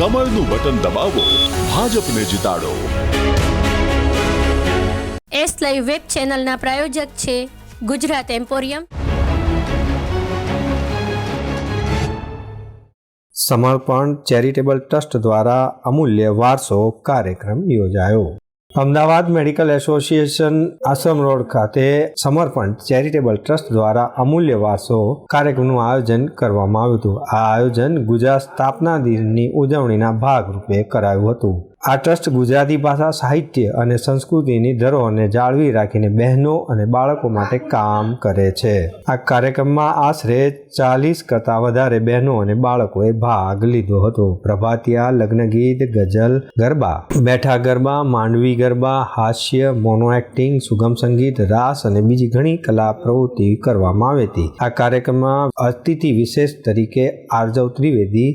કમળનું button દબાવો ભાજપને જીતાડો. S live web ચેનલના પ્રાયોજક છે Gujarat emporium. Samarpan charitable trust દ્વારા અમૂલ્ય વારસો કાર્યક્રમ યોજાયો. Ahmedabad medical association Ashram road ખાતે સમર્પણ ચેરિટેબલ ટ્રસ્ટ દ્વારા અમૂલ્ય વારસો કાર્યક્રમનું આયોજન કરવામાં આવ્યું હતું. આ આયોજન ગુજરાત સ્થાપના દિનની ઉજવણીના ભાગરૂપે કરાયું હતું. આ ટ્રસ્ટ ગુજરાતી ભાષા, સાહિત્ય અને સંસ્કૃતિની ધરોહરને જાળવી રાખીને બહેનો અને બાળકો માટે કામ કરે છે. આ કાર્યક્રમમાં આશરે ચાલીસ કરતાં વધારે બહેનો અને બાળકોએ ભાગ લીધો હતો. પ્રભાતિયા લગ્ન ગીત ગઝલ, ગરબા, બેઠા ગરબા, માંડવી ગરબા, હાસ્ય, મોનો એક્ટિંગ, સુગમ સંગીત, રાસ અને બીજી ઘણી કલા પ્રવૃત્તિ કરવામાં આવી હતી. આ કાર્યક્રમમાં અતિથિ વિશેષ તરીકે આરજવ ત્રિવેદી,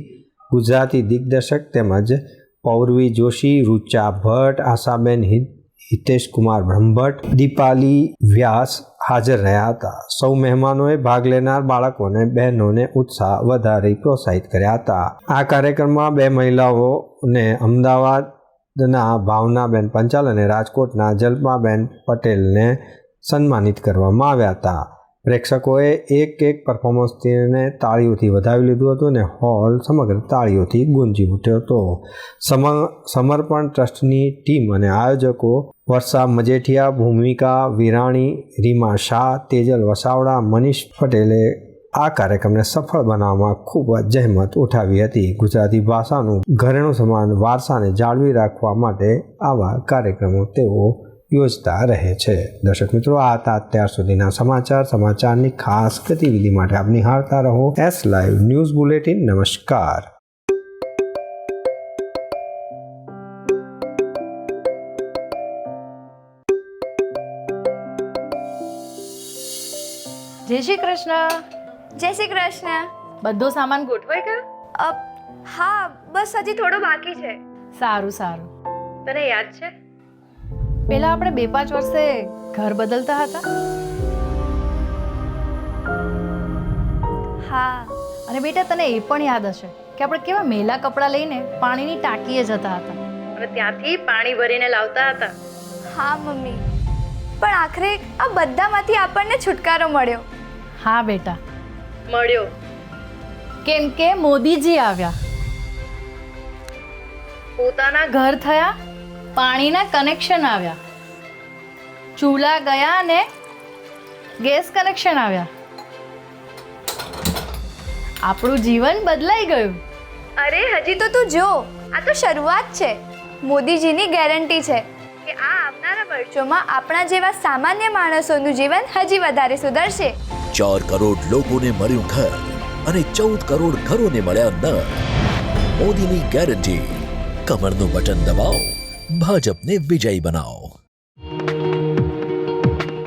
ગુજરાતી દિગ્દર્શક તેમજ પૌર્વી જોશી, રૂચા ભટ્ટ, આશાબેન હિતેશ કુમાર બ્રહ્મભટ્ટ, દીપાલી વ્યાસ હાજર રહ્યા હતા. સૌ મહેમાનોએ ભાગ લેનાર બાળકોને, બહેનોને ઉત્સાહ વધારી પ્રોત્સાહિત કર્યા હતા. આ કાર્યક્રમમાં બે મહિલાઓને અમદાવાદના ભાવનાબેન પંચાલ અને રાજકોટના જલ્પાબેન પટેલને સન્માનિત કરવામાં આવ્યા હતા. પ્રેક્ષકોએ એક એક પરફોર્મન્સને તાળીઓથી વધાવી લીધું હતું અને હોલ સમગ્ર તાળીઓથી ગુંજી ઉઠ્યો હતો. સમ, સમર્પણ ટ્રસ્ટની ટીમ અને આયોજકો વર્ષા મજેઠિયા, ભૂમિકા વિરાણી, રીમા શાહ, તેજલ વસાવડા, મનીષ પટેલે આ કાર્યક્રમને સફળ બનાવવામાં ખૂબ જ જહેમત ઉઠાવી હતી. ગુજરાતી ભાષાનું ઘરેણું સમાન વારસાને જાળવી રાખવા માટે આવા કાર્યક્રમો તેઓ યોજતા રહે છે. દર્શક મિત્રો આ હતા અત્યાર સુધીના સમાચાર. સમાચારની ખાસ ગતિવિધિ માટે આપ નિહાળતા રહો. એસ લાઈવ ન્યૂઝ બુલેટિન નમસ્કાર. જય શ્રી કૃષ્ણ. જય શ્રી કૃષ્ણ. બધો સામાન ગોઠવાય ગયો હા બસ હજી થોડો બાકી છે. સારું સારું. તને યાદ છે? પેલા આપણે બે પાંચ વર્ષે ઘર બદલતા હતા? હા. અને બેટા તને એ પણ યાદ હશે કે આપણે કેવા મેલા કપડાં લઈને પાણીની ટાંકીએ જતા હતા. અને ત્યાંથી પાણી ભરીને લાવતા હતા. હા મમ્મી. પણ આખરે આ બધામાંથી આપણને છુટકારો મળ્યો. હા બેટા. મળ્યો. કેમ કે મોદીજી આવ્યા. પોતાના ઘર થયા પાણીના કનેક્શન આવ્યા. ચૂલા ગયા અને ગેસ કનેક્શન આવ્યા. આપણું જીવન બદલાઈ ગયું. અરે હજી તો તું જો આ તો શરૂઆત છે. મોદીજીની ગેરંટી છે કે આ આવનારા વર્ષોમાં આપણા જેવા સામાન્ય માણસોનું જીવન હજી વધારે સુધરશે. ચાર કરોડ લોકોને મળ્યું ઘર અને ચૌદ કરોડ ઘરોને મળ્યા ન મોદીની ગેરંટી. કમરનું બટન દબાવો. ભાજપને વિજયી બનાવો.